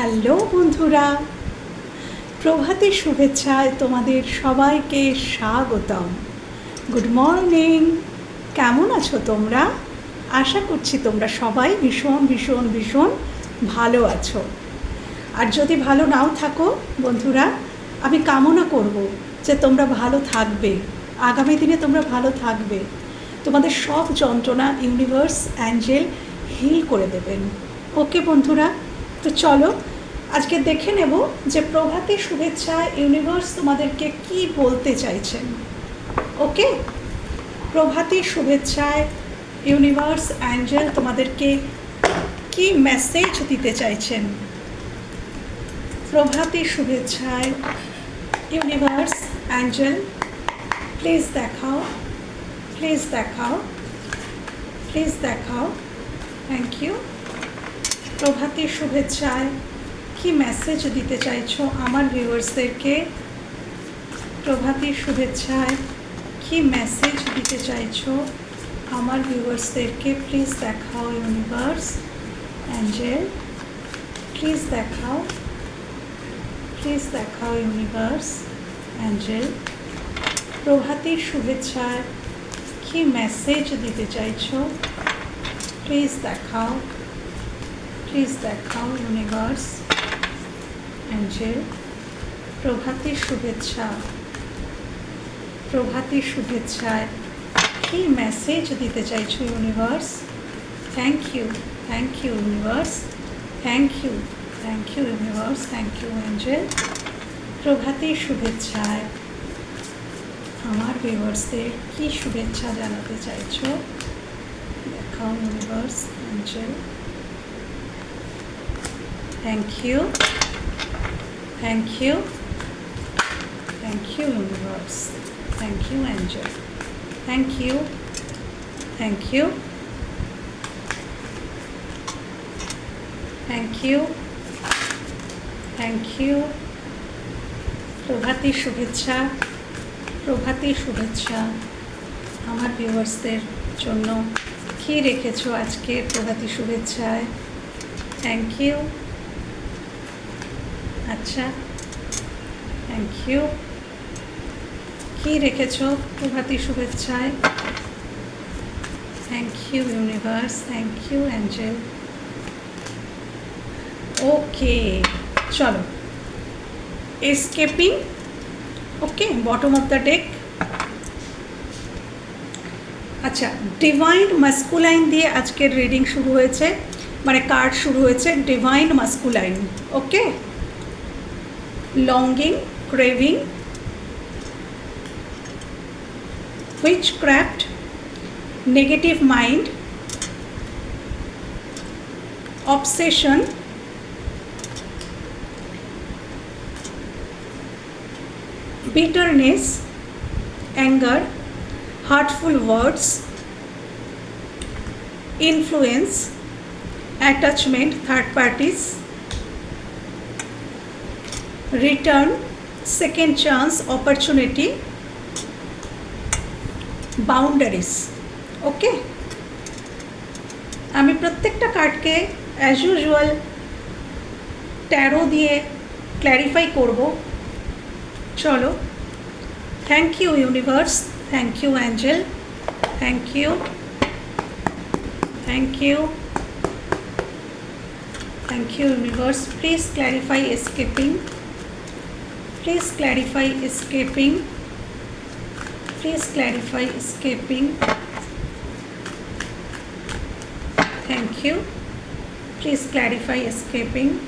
Hello বন্ধুরা, প্রভাতের শুভেচ্ছায় তোমাদের সবাইকে স্বাগতম। গুড মর্নিং, কেমন আছো তোমরা? আশা করছি তোমরা সবাই ভীষণ ভীষণ ভীষণ ভালো আছো। আর যদি ভালো নাও থাকো বন্ধুরা, আমি কামনা করব যে তোমরা ভালো থাকবে, আগামী দিনে তোমরা ভালো থাকবে। তোমাদের সব যন্ত্রণা ইউনিভার্স অ্যাঞ্জেল হিল করে দেবেন। ওকে বন্ধুরা তো চলো, আজকে দেখে নেব যে প্রভাতী শুভেচ্ছা ইউনিভার্স তোমাদেরকে কি বলতে চাইছেন ওকে? প্রভাতী শুভেচ্ছায় ইউনিভার্স অ্যাঞ্জেল তোমাদেরকে কি মেসেজ দিতে চাইছেন? প্রভাতী শুভেচ্ছায় ইউনিভার্স অ্যাঞ্জেল, প্লিজ দেখাও প্লিজ দেখাও প্লিজ দেখাও। Thank you. প্রভাতী শুভেচ্ছায় কি মেসেজ দিতে চাইছো আমার ভিউয়ার্সদেরকে প্রভাতী শুভেচ্ছায় কি মেসেজ দিতে চাইছো আমার ভিউয়ার্সদেরকে প্লিজ দেখাও ইউনিভার্স অ্যাঞ্জেল প্লিজ দেখাও প্লিজ দেখাও ইউনিভার্স অ্যাঞ্জেল প্রভাতীর শুভেচ্ছায় কি মেসেজ দিতে চাইছো? প্লিজ দেখাও প্লিজ দেখাও ইউনিভার্স অ্যাঞ্জেল প্রভাতীর শুভেচ্ছা প্রভাতীর শুভেচ্ছায় কি মেসেজ দিতে চাইছো universe thank you thank you universe thank you thank you universe thank you angel প্রভাতীর শুভেচ্ছায় আমার ভিউয়ার্সদের কি শুভেচ্ছা জানাতে চাইছো? দেখাও universe angel thank you thank you thank you universe thank you angel thank you thank you thank you thank you প্রভাতী শুভেচ্ছা প্রভাতী শুভেচ্ছা আমার ভিউয়ার্সদের জন্য। কী রেখেছো আজকে প্রভাতী শুভেচ্ছায়? থ্যাংক ইউ আচ্ছা। থ্যাংক ইউ কী রেখেছো? প্রভাতী শুভেচ্ছায়। Thank you universe thank you angel okay চলো। Escaping okay bottom of the deck আচ্ছা ডিভাইন মাস্কুলাইন দিয়ে আজকের রিডিং শুরু হয়েছে। মানে কার্ড শুরু হয়েছে divine masculine okay longing, craving, witchcraft, negative mind, obsession, bitterness, anger, hurtful words, influence, attachment, third parties. Return, second chance, opportunity, boundaries. Okay আমি প্রত্যেকটা কার্ডকে অ্যাজ ইউজুয়াল ট্যারো দিয়ে ক্ল্যারিফাই করব চলো thank you universe thank you angel thank you thank you thank you universe please clarify escaping Please clarify escaping. Please clarify escaping. Thank you. Please clarify escaping.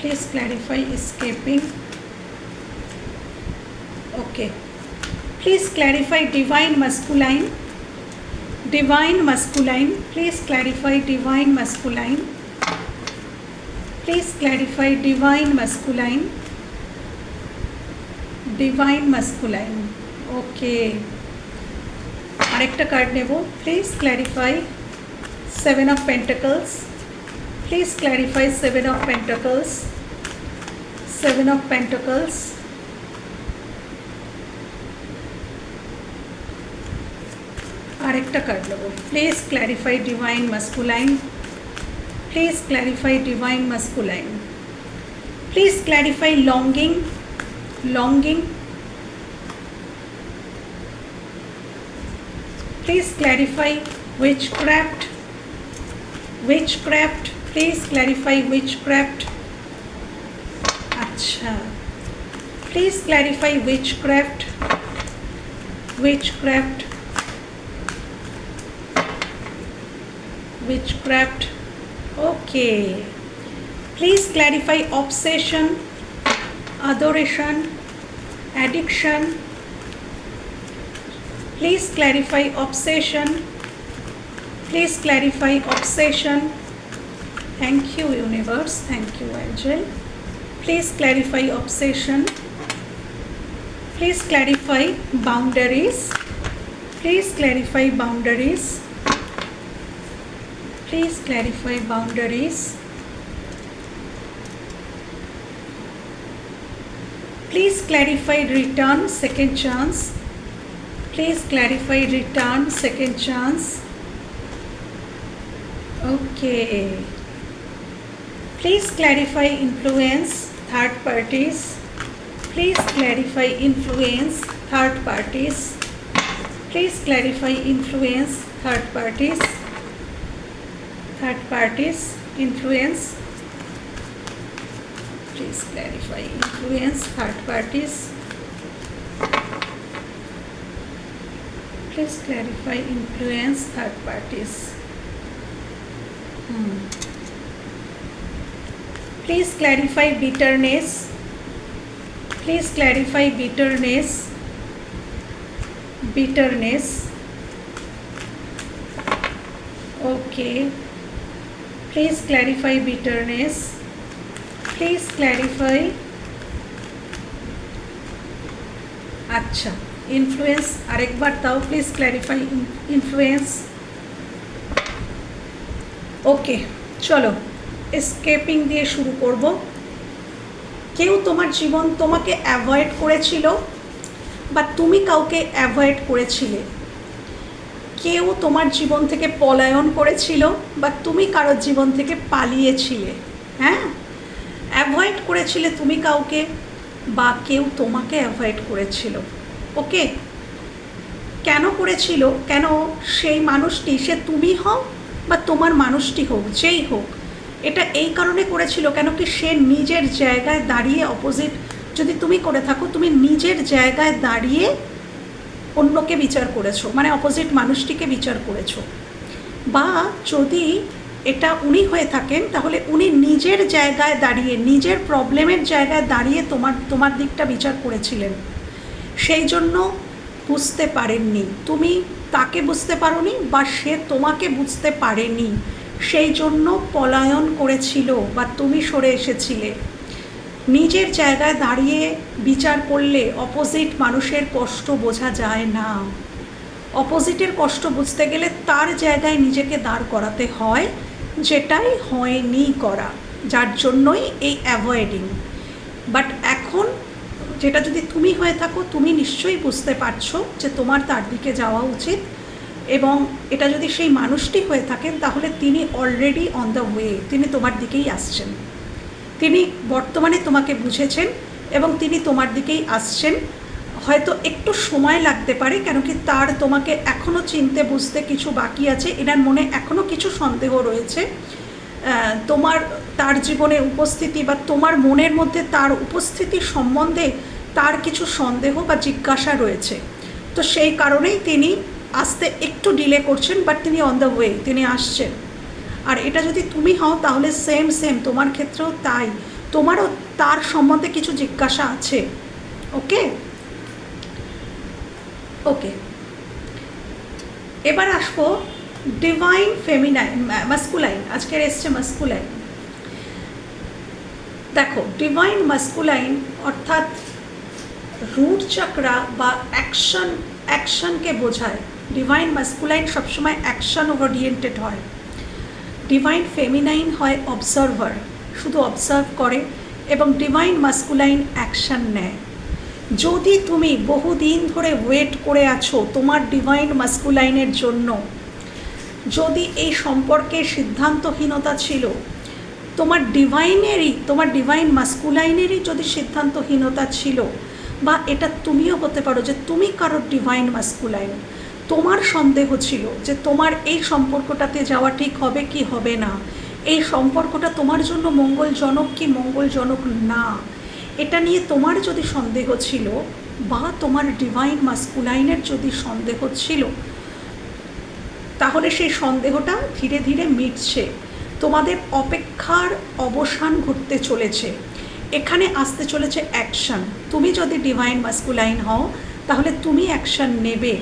Please clarify escaping. Okay. Please clarify divine masculine. Divine masculine. Please clarify divine masculine. Please clarify divine masculine divine masculine okay আরেকটা card নেব please clarify seven of pentacles Please clarify Seven of Pentacles. Seven of Pentacles. আরেকটা card নেব please clarify divine masculine please clarify divine masculine please clarify longing longing please clarify witchcraft witchcraft please clarify witchcraft আচ্ছা please clarify witchcraft witchcraft witchcraft okay. Please clarify obsession adoration addiction. Please clarify obsession. Please clarify obsession. Thank you universe. Thank you angel. Please clarify obsession. Please clarify boundaries. Please clarify boundaries please clarify boundaries. Please clarify return second chance. Please clarify return second chance. Okay. Please clarify influence third parties. Please clarify influence third parties. Please clarify influence third parties third parties influence please clarify influence third parties please clarify influence third parties Hmm. Please clarify bitterness. Please clarify bitterness. Bitterness. Okay. Please clarify bitterness. Please clarify. আচ্ছা influence আরেকবার তাও please clarify influence ওকে চলো escaping দিয়ে শুরু করব কেউ তোমার জীবন তোমাকে অ্যাভয়েড করেছিল, বা তুমি কাউকে অ্যাভয়েড করেছিলে কেউ তোমার জীবন থেকে পলায়ন করেছিল বা তুমি কারোর জীবন থেকে পালিয়েছিলে? হ্যাঁ? অ্যাভয়েড করেছিলে তুমি কাউকে বা কেউ তোমাকে অ্যাভয়েড করেছিল? ওকে কেন করেছিল? কেন সেই মানুষটি? সে তুমি হও বা তোমার মানুষটি হোক, যেই হোক, এটা এই কারণে করেছিল কেন কি সে নিজের জায়গায় দাঁড়িয়ে অপোজিট যদি তুমি করে থাকো, তুমি নিজের জায়গায় দাঁড়িয়ে অন্যকে বিচার করেছ মানে অপোজিট মানুষটিকে বিচার করেছ। বা যদি এটা উনি হয়ে থাকেন, তাহলে উনি নিজের জায়গায় দাঁড়িয়ে, নিজের প্রবলেমের জায়গায় দাঁড়িয়ে তোমার তোমার দিকটা বিচার করেছিলেন। সেই জন্য বুঝতে পারেননি। তুমি তাকে বুঝতে পারোনি বা সে তোমাকে বুঝতে পারেনি। সেই জন্য পলায়ন করেছিল বা তুমি সরে এসেছিলে। নিজের জায়গায় দাঁড়িয়ে বিচার করলে অপোজিট মানুষের কষ্ট বোঝা যায় না। অপোজিটের কষ্ট বুঝতে গেলে তার জায়গায় নিজেকে দাঁড় করাতে হয়, যেটাই হয়নি করা, যার জন্যই এই অ্যাভয়েডিং বাট এখন যেটা যদি তুমি হয়ে থাকো, তুমি নিশ্চয়ই বুঝতে পারছ যে তোমার তার দিকে যাওয়া উচিত এবং এটা যদি সেই মানুষটি হয়ে থাকেন, তাহলে তিনি অলরেডি অন দ্য ওয়ে তিনি তোমার দিকেই আসছেন। তিনি বর্তমানে তোমাকে বুঝেছেন এবং তিনি তোমার দিকেই আসছেন। হয়তো একটু সময় লাগতে পারে কেন কি তার তোমাকে এখনও চিনতে, বুঝতে কিছু বাকি আছে। এনার মনে এখনও কিছু সন্দেহ রয়েছে। তোমার, তার জীবনে উপস্থিতি বা তোমার মনের মধ্যে তার উপস্থিতি সম্বন্ধে তার কিছু সন্দেহ বা জিজ্ঞাসা রয়েছে। তো সেই কারণেই তিনি আসতে একটু ডিলে করছেন বাট তিনি অন দ্য ওয়ে তিনি আসছেন। আর এটা যদি তুমি হও, তাহলে সেম সেম তোমার ক্ষেত্রেও তাই। তোমারও তার সম্বন্ধে কিছু জিজ্ঞাসা আছে। ওকে? ওকে। এবার আসব ডিভাইন ফেমিনাইন মাস্কুলাইন আজকের এসছে মাস্কুলাইন দেখো ডিভাইন মাস্কুলাইন অর্থাৎ রুট চক্রা বা অ্যাকশন অ্যাকশনকে বোঝায়। ডিভাইন মাস্কুলাইন সবসময় অ্যাকশন ওরিয়েন্টেড হয়। ডিভাইন ফেমিনাইন হয় অবজারভার শুধু অবজার্ভ করে এবং ডিভাইন মাস্কুলাইন অ্যাকশন নেয়। যদি তুমি বহুদিন ধরে ওয়েট করে আছো তোমার ডিভাইন মাস্কুলাইনের জন্য, যদি এই সম্পর্কে সিদ্ধান্তহীনতা ছিল, তোমার ডিভাইনেরই তোমার ডিভাইন মাস্কুলাইনেরই যদি সিদ্ধান্তহীনতা ছিল, বা এটা তুমিও হতে পারো যে তুমি কারোর ডিভাইন মাস্কুলাইন তোমার সন্দেহ ছিল যে তোমার এই সম্পর্কটাতে যাওয়া ঠিক হবে কি হবে না? এই সম্পর্কটা তোমার জন্য মঙ্গলজনক কি মঙ্গলজনক না? এটা নিয়ে তোমার যদি সন্দেহ ছিল বা তোমার ডিভাইন মাস্কুলাইনের যদি সন্দেহ ছিল, তাহলে সেই সন্দেহটা ধীরে ধীরে মিটছে। তোমাদের অপেক্ষার অবসান ঘটতে চলেছে। এখানে আসতে চলেছে অ্যাকশন তুমি যদি ডিভাইন মাস্কুলাইন হও, তাহলে তুমি অ্যাকশন নেবে।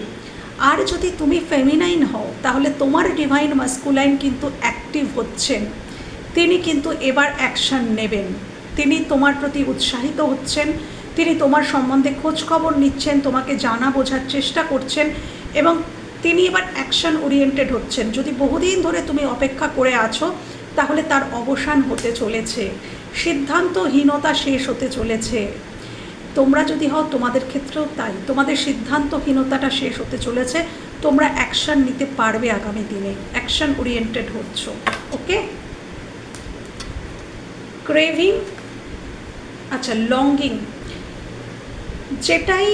আর যদি তুমি ফেমিনাইন হও, তাহলে তোমার ডিভাইন মাস্কুলাইন কিন্তু অ্যাক্টিভ হচ্ছেন। তিনি কিন্তু এবার অ্যাকশন নেবেন। তিনি তোমার প্রতি উৎসাহিত হচ্ছেন। তিনি তোমার সম্বন্ধে খোঁজ খবর নিচ্ছেন, তোমাকে জানা বোঝার চেষ্টা করছেন এবং তিনি এবার অ্যাকশন ওরিয়েন্টেড হচ্ছেন। যদি বহুদিন ধরে তুমি অপেক্ষা করে আছো, তাহলে তার অবসান হতে চলেছে। সিদ্ধান্তহীনতা শেষ হতে চলেছে। তোমরা যদি হও তোমাদের ক্ষেত্রেও তাই। তোমাদের সিদ্ধান্তহীনতাটা শেষ হতে চলেছে। তোমরা অ্যাকশন নিতে পারবে আগামী দিনে। অ্যাকশন ওরিয়েন্টেড হচ্ছ। ওকে ক্রেভিং আচ্ছা লঙ্গিং যেটাই,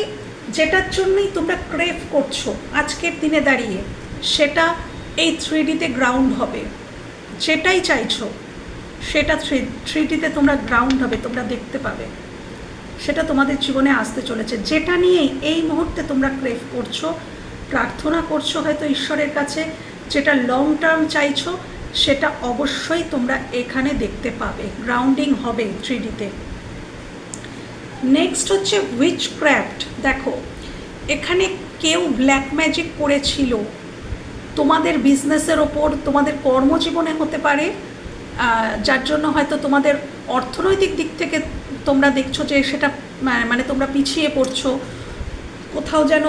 যেটার জন্যই তোমরা ক্রেভ করছ আজকের দিনে দাঁড়িয়ে, সেটা এই থ্রি ডিতে গ্রাউন্ড হবে। যেটাই চাইছো, সেটা থ্রি থ্রি ডিতে তোমরা গ্রাউন্ড হবে, তোমরা দেখতে পাবে। সেটা তোমাদের জীবনে আসতে চলেছে। যেটা নিয়েই এই মুহূর্তে তোমরা ক্রেভ করছ, প্রার্থনা করছ হয়তো ঈশ্বরের কাছে, যেটা লং টার্ম চাইছো, সেটা অবশ্যই তোমরা এখানে দেখতে পাবে। গ্রাউন্ডিং হবে থ্রি ডিতে নেক্সট হচ্ছে উইচ ক্র্যাফট দেখো, এখানে কেউ ব্ল্যাক ম্যাজিক করেছিল। তোমাদের বিজনেসের ওপর, তোমাদের কর্মজীবনে হতে পারে যার জন্য হয়তো তোমাদের অর্থনৈতিক দিক থেকে তোমরা দেখছ যে সেটা মানে তোমরা পিছিয়ে পড়ছো। কোথাও যেন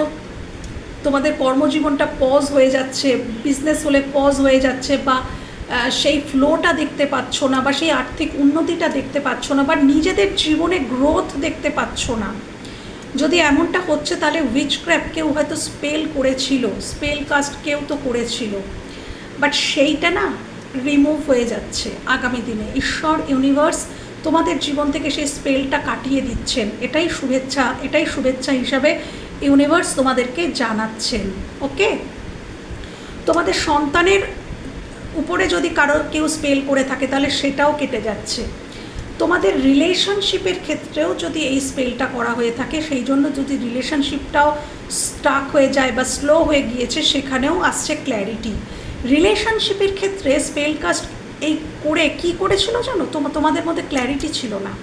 তোমাদের কর্মজীবনটা পজ হয়ে যাচ্ছে বিজনেস হলে পজ হয়ে যাচ্ছে বা সেই ফ্লোটা দেখতে পাচ্ছ না বা সেই আর্থিক উন্নতিটা দেখতে পাচ্ছ না বা নিজেদের জীবনে গ্রোথ দেখতে পাচ্ছ না। যদি এমনটা হচ্ছে তাহলে উইচ কেউ হয়তো স্পেল করেছিল স্পেল কাস্ট কেউ তো করেছিল। বাট সেইটা না রিমুভ হয়ে যাচ্ছে আগামী দিনে। ঈশ্বর ইউনিভার্স তোমাদের জীবন থেকে সেই স্পেলটা কাটিয়ে দিচ্ছেন। এটাই শুভেচ্ছা এটাই শুভেচ্ছা হিসাবে ইউনিভার্স তোমাদেরকে জানাচ্ছেন ওকে তোমাদের সন্তানের উপরে যদি কারোর কেউ স্পেল করে থাকে, তাহলে সেটাও কেটে যাচ্ছে। তোমাদের রিলেশনশিপের ক্ষেত্রেও যদি এই স্পেলটা করা হয়ে থাকে, সেই জন্য যদি রিলেশনশিপটাও স্টাক হয়ে যায় বা স্লো হয়ে গিয়েছে, সেখানেও আসছে ক্ল্যারিটি রিলেশনশিপের ক্ষেত্রে স্পেল কাস্ট এই করে কি করেছিল জানো? তোমাদের মধ্যে ক্ল্যারিটি ছিল না।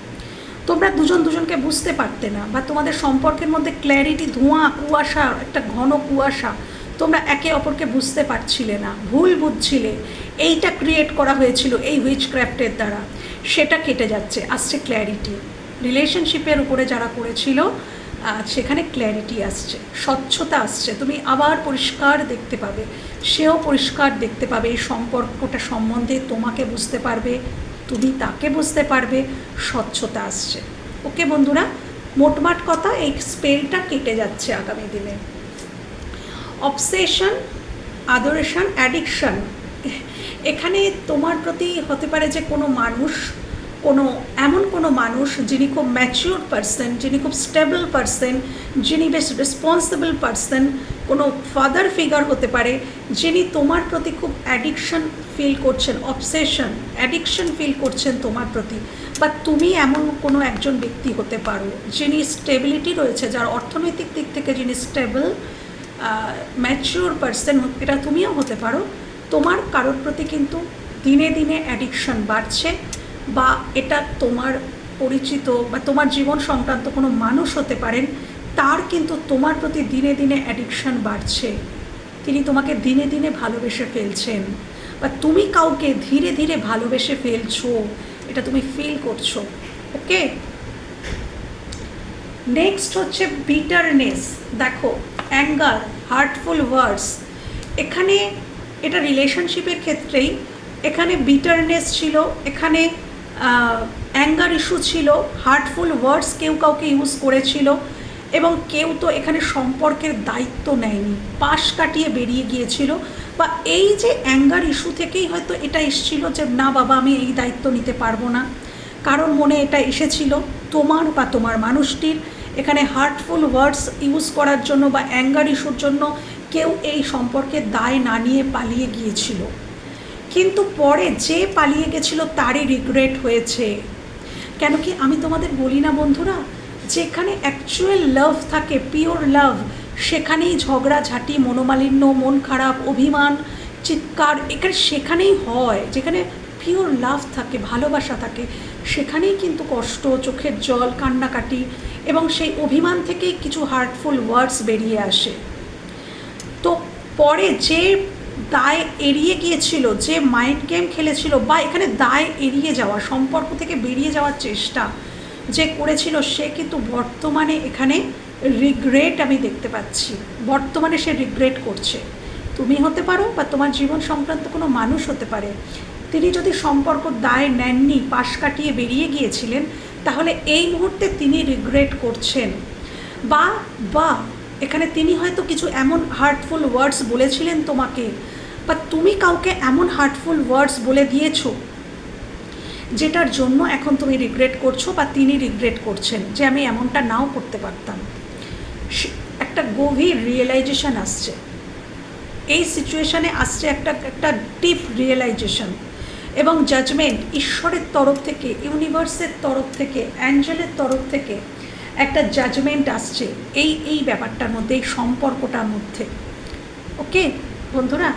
তোমরা দুজন দুজনকে বুঝতে পারতে না, বা তোমাদের সম্পর্কের মধ্যে ক্ল্যারিটি ধোঁয়া, কুয়াশা, একটা ঘন কুয়াশা, তোমরা একে অপরকে বুঝতে পারছিলে না, ভুল বুঝছিলে। এইটা ক্রিয়েট করা হয়েছিল এই হুইচ ক্রাফ্টের দ্বারা। সেটা কেটে যাচ্ছে, আসছে ক্ল্যারিটি রিলেশনশিপের উপরে যারা করেছিল সেখানে ক্ল্যারিটি আসছে, স্বচ্ছতা আসছে। তুমি আবার পরিষ্কার দেখতে পাবে, সেও পরিষ্কার দেখতে পাবে, এই সম্পর্কটা সম্বন্ধে তোমাকে বুঝতে পারবে, তুমি তাকে বুঝতে পারবে, স্বচ্ছতা আসছে। ওকে বন্ধুরা, মোটমাট কথা, এই স্পেলটা কেটে যাচ্ছে আগামী দিনে। অবসেশন আদরেশন অ্যাডিকশন এখানে তোমার প্রতি হতে পারে যে কোনো মানুষ কোনো, এমন কোনো মানুষ যিনি খুব ম্যাচিওর পারসন যিনি খুব স্টেবল পারসন যিনি বেশ রেসপন্সিবল পারসন কোনো ফাদার ফিগার হতে পারে, যিনি তোমার প্রতি খুব অ্যাডিকশন ফিল করছেন অবসেশন অ্যাডিকশন ফিল করছেন তোমার প্রতি, বা তুমি এমন কোনো একজন ব্যক্তি হতে পারো, যিনি স্টেবিলিটি রয়েছে, যার অর্থনৈতিক দিক থেকে যিনি স্টেবল ম্যাচিওর পারসন এটা তুমিও হতে পারো, তোমার কারোর প্রতি কিন্তু দিনে দিনে অ্যাডিকশন বাড়ছে বা এটা তোমার পরিচিত বা তোমার জীবন সংক্রান্ত কোনো মানুষ হতে পারেন, তার কিন্তু তোমার প্রতি দিনে দিনে অ্যাডিকশন বাড়ছে। তিনি তোমাকে দিনে দিনে ভালোবেসে ফেলছেন। বা তুমি কাউকে ধীরে ধীরে ভালোবেসে ফেলছো, এটা তুমি ফিল করছ। ওকে? নেক্সট হচ্ছে বিটারনেস দেখো অ্যাঙ্গার হার্টফুল ওয়ার্ডস এখানে এটা রিলেশনশিপের ক্ষেত্রেই, এখানে বিটারনেস ছিল, এখানে অ্যাঙ্গার ইস্যু ছিল হার্টফুল ওয়ার্ডস কেউ কাউকে ইউজ করেছিল এবং কেউ তো এখানে সম্পর্কের দায়িত্ব নেয়নি, পাশ কাটিয়ে বেরিয়ে গিয়েছিল বা এই যে অ্যাঙ্গার ইস্যু থেকেই হয়তো এটা এসেছিল যে না বাবা, আমি এই দায়িত্ব নিতে পারব না। কারণ মনে এটা এসেছিল, তোমার বা তোমার মানুষটির। এখানে হার্টফুল ওয়ার্ডস ইউজ করার জন্য বা অ্যাঙ্গার ইস্যুর জন্য কেউ এই সম্পর্কের দায় না নিয়ে পালিয়ে গিয়েছিল। কিন্তু পরে যে পালিয়ে গেছিল তারই রিগ্রেট হয়েছে। কেন কি আমি তোমাদের বলি না বন্ধুরা? যেখানে অ্যাকচুয়াল লাভ থাকে পিওর লাভ সেখানেই ঝগড়াঝাটি মনোমালিন্য, মন খারাপ, অভিমান, চিৎকার, এখানে সেখানেই হয়। যেখানে পিওর লাভ থাকে, ভালোবাসা থাকে, সেখানেই কিন্তু কষ্ট, চোখের জল, কান্নাকাটি এবং সেই অভিমান থেকেই কিছু হার্টফুল ওয়ার্ডস বেরিয়ে আসে। তো পরে যে দায় এড়িয়ে গিয়েছিল, যে মাইন্ড গেম খেলেছিল বা এখানে দায় এড়িয়ে যাওয়া, সম্পর্ক থেকে বেরিয়ে যাওয়ার চেষ্টা যে করেছিল, সে কিন্তু বর্তমানে এখানে রিগ্রেট আমি দেখতে পাচ্ছি। বর্তমানে সে রিগ্রেট করছে। তুমি হতে পারো বা তোমার জীবন সংক্রান্ত কোনো মানুষ হতে পারে। তিনি যদি সম্পর্ক দায় নেননি, পাশ কাটিয়ে বেরিয়ে গিয়েছিলেন, তাহলে এই মুহূর্তে তিনি রিগ্রেট করছেন। বা বা এখানে তিনি হয়তো কিছু এমন হার্টফুল ওয়ার্ডস বলেছিলেন তোমাকে বা তুমি কাউকে এমন হার্টফুল ওয়ার্ডস বলে দিয়েছ, যেটার জন্য এখন তুমি রিগ্রেট করছ বা তিনি রিগ্রেট করছেন যে আমি এমনটা নাও করতে পারতাম। একটা গভীর রিয়েলাইজেশন আসছে। এই সিচুয়েশানে আসছে একটা একটা ডিপ রিয়েলাইজেশন এবং জাজমেন্ট ঈশ্বরের তরফ থেকে ইউনিভার্সের তরফ থেকে অ্যাঞ্জেলের তরফ থেকে একটা জাজমেন্ট আসছে এই এই ব্যাপারটার মধ্যে, এই সম্পর্কটার মধ্যে। ওকে বন্ধুরা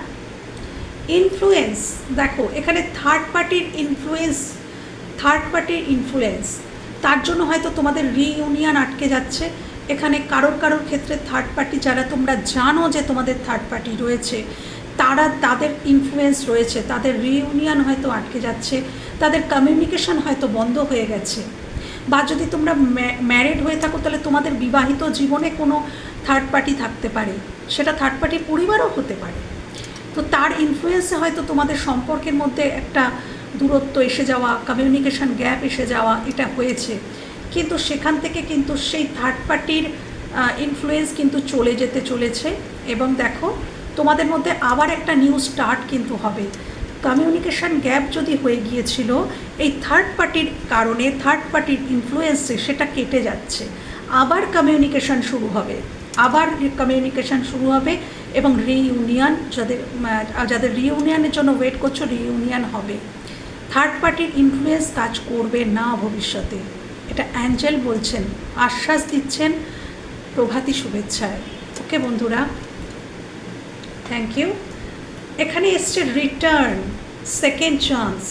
ইনফ্লুয়েন্স দেখো, এখানে থার্ড পার্টির ইনফ্লুয়েন্স থার্ড পার্টির ইনফ্লুয়েন্স তার জন্য হয়তো তোমাদের রিইউনিয়ন আটকে যাচ্ছে। এখানে কারোর কারোর ক্ষেত্রে থার্ড পার্টি যারা তোমরা জানো যে তোমাদের থার্ড পার্টি রয়েছে, তারা তাদের ইনফ্লুয়েন্স রয়েছে। তাদের রিইউনিয়ন হয়তো আটকে যাচ্ছে। তাদের কমিউনিকেশন হয়তো বন্ধ হয়ে গেছে। বা যদি তোমরা ম্যারিড হয়ে থাকো, তাহলে তোমাদের বিবাহিত জীবনে কোনো থার্ড পার্টি থাকতে পারে। সেটা থার্ড পার্টির পরিবারও হতে পারে। তো তার ইনফ্লুয়েন্সে হয়তো তোমাদের সম্পর্কের মধ্যে একটা দূরত্ব এসে যাওয়া কমিউনিকেশন গ্যাপ এসে যাওয়া, এটা হয়েছে। কিন্তু সেখান থেকে কিন্তু সেই থার্ড পার্টির ইনফ্লুয়েন্স কিন্তু চলে যেতে চলেছে। এবং দেখো, তোমাদের মধ্যে আবার একটা নিউ স্টার্ট কিন্তু হবে। কমিউনিকেশান গ্যাপ যদি হয়ে গিয়েছিল, এই থার্ড পার্টির কারণে থার্ড পার্টির ইনফ্লুয়েন্সে সেটা কেটে যাচ্ছে। আবার কমিউনিকেশান শুরু হবে। আবার কমিউনিকেশান শুরু হবে এবং রিইউনিয়ন যাদের যাদের রিইউনিয়নের জন্য ওয়েট করছ রিইউনিয়ন হবে। থার্ড পার্টির ইনফ্লুয়েন্স কাজ করবে না ভবিষ্যতে। এটা অ্যাঞ্জেল বলছেন, আশ্বাস দিচ্ছেন প্রভাতী শুভেচ্ছায়। ওকে বন্ধুরা থ্যাংক ইউ এখানে এসছে রিটার্ন সেকেন্ড চান্স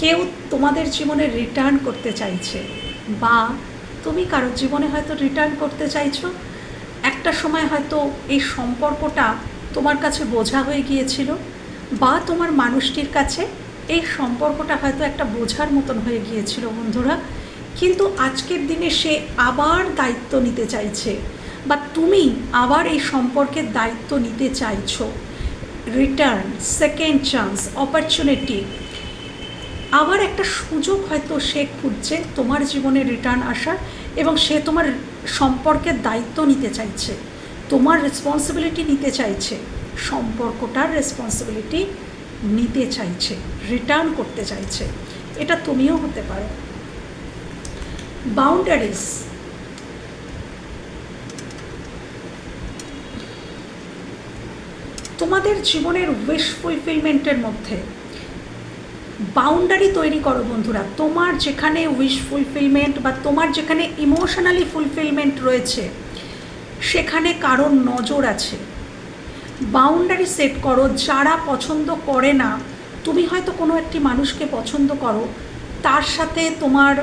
কেউ তোমাদের জীবনে রিটার্ন করতে চাইছে বা তুমি কারোর জীবনে হয়তো রিটার্ন করতে চাইছো, একটা সময় হয়তো এই সম্পর্কটা তোমার কাছে বোঝা হয়ে গিয়েছিল বা তোমার মানুষটির কাছে এই সম্পর্কটা হয়তো একটা বোঝার মতন হয়ে গিয়েছিল বন্ধুরা। কিন্তু আজকের দিনে সে আবার দায়িত্ব নিতে চাইছে বা তুমি আবার এই সম্পর্কের দায়িত্ব নিতে চাইছো। রিটার্ন সেকেন্ড চান্স অপরচুনিটি আবার একটা সুযোগ হয়তো সে খুঁজছে তোমার জীবনে রিটার্ন আসার এবং সে তোমার সম্পর্কের দায়িত্ব নিতে চাইছে, তোমার রেসপন্সিবিলিটি নিতে চাইছে, সম্পর্কটার রেসপন্সিবিলিটি নিতে চাইছে রিটার্ন করতে চাইছে। এটা তুমিও হতে পারো। বাউন্ডারিজ তোমাদের জীবনের উইশ ফুলফিলমেন্টের মধ্যে বাউন্ডারি তৈরি করো বন্ধুরা। তোমার যেখানে উইশ ফুলফিলমেন্ট বা তোমার যেখানে ইমোশনালি ফুলফিলমেন্ট রয়েছে, সেখানে কারোর নজর আছে। বাউন্ডারি সেট করো, যারা পছন্দ করে না, তুমি হয়তো কোনো একটি মানুষকে পছন্দ করো, তার সাথে তোমার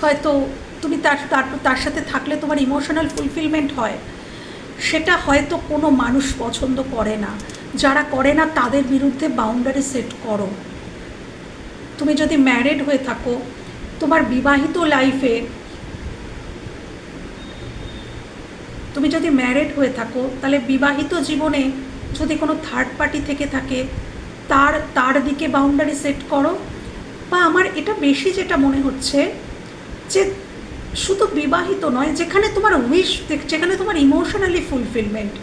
হয়তো তুমি তার তার সাথে থাকলে তোমার ইমোশনাল ফুলফিলমেন্ট হয়। সেটা হয়তো কোনো মানুষ পছন্দ করে না। যারা করে না, তাদের বিরুদ্ধে বাউন্ডারি সেট করো। তুমি যদি ম্যারেড হয়ে থাকো, তোমার বিবাহিত লাইফে তুমি যদি ম্যারেড হয়ে থাকো, তাহলে বিবাহিত জীবনে যদি কোনো থার্ড পার্টি থেকে থাকে, তার তার দিকে বাউন্ডারি সেট করো। বা আমার এটা বেশি যেটা মনে হচ্ছে যে শুধু বিবাহিত নয়, যেখানে তোমার উইশ যেখানে তোমার ইমোশনালি ফুলফিলমেন্ট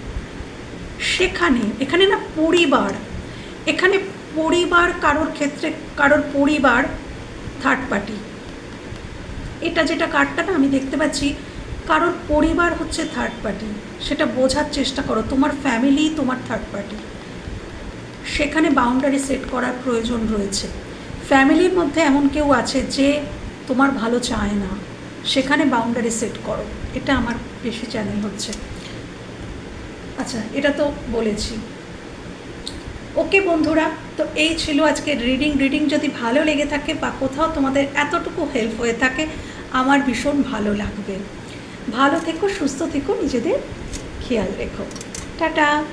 সেখানে, এখানে না পরিবার, এখানে পরিবার কারোর ক্ষেত্রে, কারোর পরিবার থার্ড পার্টি এটা যেটা কার্ডটা না আমি দেখতে পাচ্ছি, কারোর পরিবার হচ্ছে থার্ড পার্টি সেটা বোঝার চেষ্টা করো, তোমার ফ্যামিলি তোমার থার্ড পার্টি সেখানে বাউন্ডারি সেট করার প্রয়োজন রয়েছে। ফ্যামিলির মধ্যে এমন কেউ আছে যে তোমার ভালো চায় না। সেখানে বাউন্ডারি সেট করো। এটা আমার বেশি চ্যানেল হচ্ছে। আচ্ছা এটা তো বলেছি। ওকে বন্ধুরা, তো এই ছিল আজকে রিডিং রিডিং যদি ভালো লেগে থাকে বা কোথাও তোমাদের এতটুকু হেল্প হয়ে থাকে, আমার ভীষণ ভালো লাগবে। ভালো থেকো, সুস্থ থেকো, নিজেদের খেয়াল রেখো। টাটা!